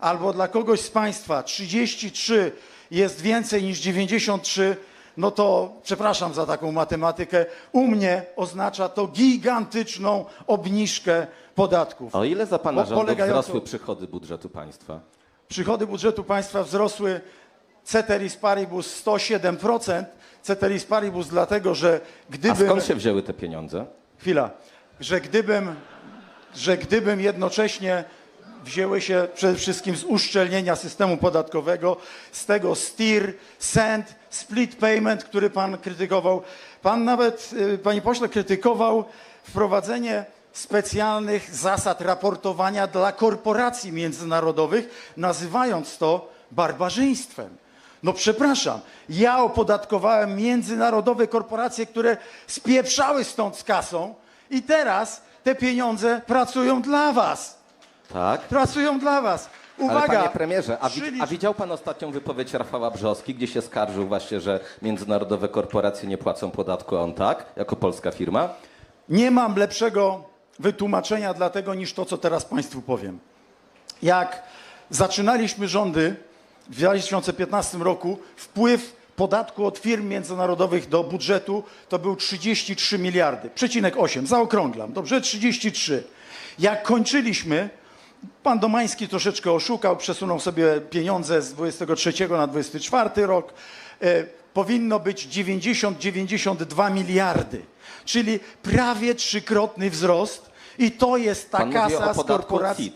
albo dla kogoś z Państwa 33 jest więcej niż 93, no to przepraszam za taką matematykę, u mnie oznacza to gigantyczną obniżkę podatków. A o ile za pana rządów polegającą- wzrosły przychody budżetu państwa? Przychody budżetu państwa wzrosły ceteris paribus 107%. Ceteris paribus dlatego, że A gdybym... skąd się wzięły te pieniądze? Chwila. Że gdybym, że gdybym jednocześnie wzięły się przede wszystkim z uszczelnienia systemu podatkowego, z tego STIR, SEND, split payment, który pan krytykował. Pan nawet, y, panie pośle, krytykował wprowadzenie specjalnych zasad raportowania dla korporacji międzynarodowych, nazywając to barbarzyństwem. No przepraszam, ja opodatkowałem międzynarodowe korporacje, które spieprzały stąd z kasą i teraz te pieniądze pracują dla was. Tak? Pracują dla was. Uwaga. Ale panie premierze, a, wi- a widział pan ostatnią wypowiedź Rafała Brzoski, gdzie się skarżył właśnie, że międzynarodowe korporacje nie płacą podatku, a on tak, jako polska firma? Nie mam lepszego wytłumaczenia dla tego niż to, co teraz Państwu powiem. Jak zaczynaliśmy rządy w 2015 roku, wpływ podatku od firm międzynarodowych do budżetu to był 33 miliardy, przecinek 8, zaokrąglam, dobrze, 33. Jak kończyliśmy, pan Domański troszeczkę oszukał, przesunął sobie pieniądze z 23 na 24 rok. E, powinno być 90-92 miliardy, czyli prawie trzykrotny wzrost. I to jest ta Pan mówi o kasa z korporacji.